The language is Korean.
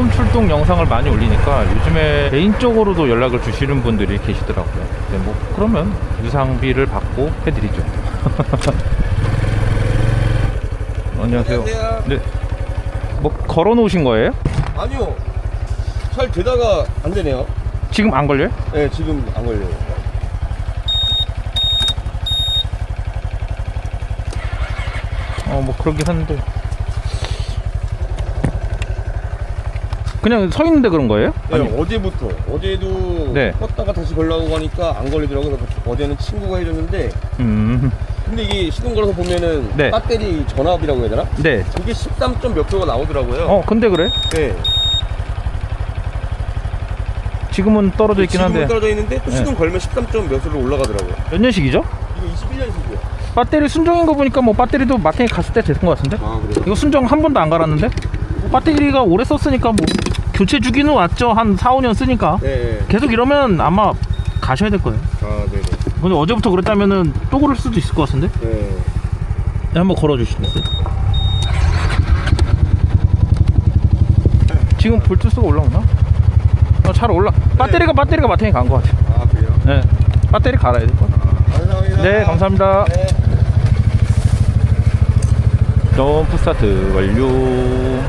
처음 출동 영상을 많이 올리니까 요즘에 개인적으로도 연락을 주시는 분들이 계시더라고요. 네, 뭐 그러면 유상비를 받고 해드리죠. 안녕하세요. 안녕하세요. 네. 뭐 걸어 놓으신 거예요? 아니요. 잘 되다가 안 되네요. 지금 안 걸려요? 네, 지금 안 걸려요. 어, 뭐 그러긴 한데. 그냥 서 있는데 그런 거예요? 네, 아니, 어제부터 어제도 네. 껐다가 다시 걸라고 하니까 안 걸리더라고요. 그래서 어제는 친구가 해줬는데 음, 근데 이게 시동 걸어서 보면은 네. 배터리 전압이라고 해야 되나? 네. 그게 13점 몇 표가 나오더라고요. 어, 근데 그래? 네. 지금은 떨어져 있긴 지금은 한데. 떨어져 있는데 또 네. 시동 걸면 13점 몇으로 올라가더라고요. 몇 년식이죠? 이거 21년식이요. 배터리 순정인 거 보니까 뭐 배터리도 마켓에 갔을 때 됐은 것 같은데? 아? 이거 순정 한 번도 안 갈았는데? 뭐 배터리가 오래 썼으니까 뭐 교체 주기는 왔죠. 한 4, 5년 쓰니까. 네. 계속 이러면 아마 가셔야 될 거예요. 아 네네. 근데 어제부터 그랬다면은 또 그럴 수도 있을 것 같은데? 네. 네, 한번 걸어 주시겠어요? 지금 불투스가 올라오나? 어, 잘 올라. 배터리가 배터리가 마탱이 간 것 같아요. 아 그래요? 네. 배터리 갈아야 될 것 같아요. 감사합니다. 네, 감사합니다. 네. 점프 스타트 완료.